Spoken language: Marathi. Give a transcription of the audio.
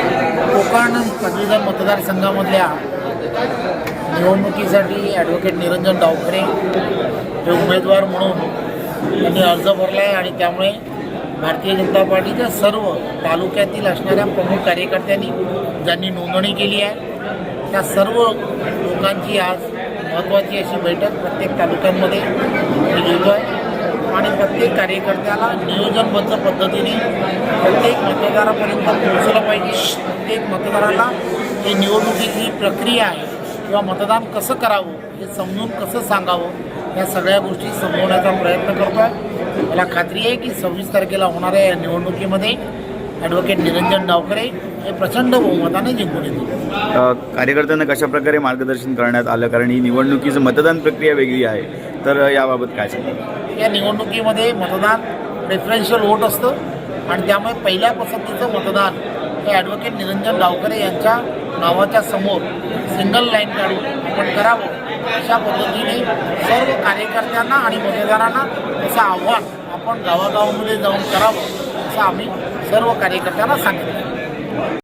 कोकण पदवीधर मतदारसंघामधल्या निवडणुकीसाठी ॲडव्होकेट निरंजन डावखरे हे उमेदवार म्हणून त्यांनी अर्ज भरला आहे आणि त्यामुळे भारतीय जनता पार्टीच्या सर्व तालुक्यातील असणाऱ्या प्रमुख कार्यकर्त्यांनी ज्यांनी नोंदणी केली आहे त्या सर्व लोकांची आज महत्त्वाची अशी बैठक प्रत्येक तालुक्यांमध्ये घेतो आहे आणि प्रत्येक कार्यकर्त्याला नियोजनबद्ध पद्धतीने मतदारापर्यंत पोहोचलं पाहिजे. प्रत्येक मतदाराला ही निवडणुकीची जी प्रक्रिया आहे. किंवा मतदान कसं करावं हे समजून कसं सांगावं या सगळ्या गोष्टी समजवण्याचा प्रयत्न करतो आहे मला खात्री आहे की सव्वीस तारखेला होणाऱ्या या निवडणुकीमध्ये ॲडव्होकेट निरंजन डावकरे हे प्रचंड बहुमताने जिंकून येतील. अ, कार्यकर्त्यांना कशा प्रकारे मार्गदर्शन करण्यात आलं? कारण ही निवडणुकीचं मतदान प्रक्रिया वेगळी आहे. तर याबाबत काय सांगा या निवडणुकीमध्ये मतदान प्रेफरन्शियल वोट असतं. आणि त्यामुळे पहिल्या पसंतीचं मतदान हे ॲडव्होकेट निरंजन डावकरे यांच्या नावाच्या समोर सिंगल लाईन काढून आपण करावं अशा पद्धतीने सर्व कार्यकर्त्यांना आणि मतदारांना असं आव्हान आपण गावागावामध्ये जाऊन करावं असं आम्ही सर्व कार्यकर्त्यांना सांगितलं.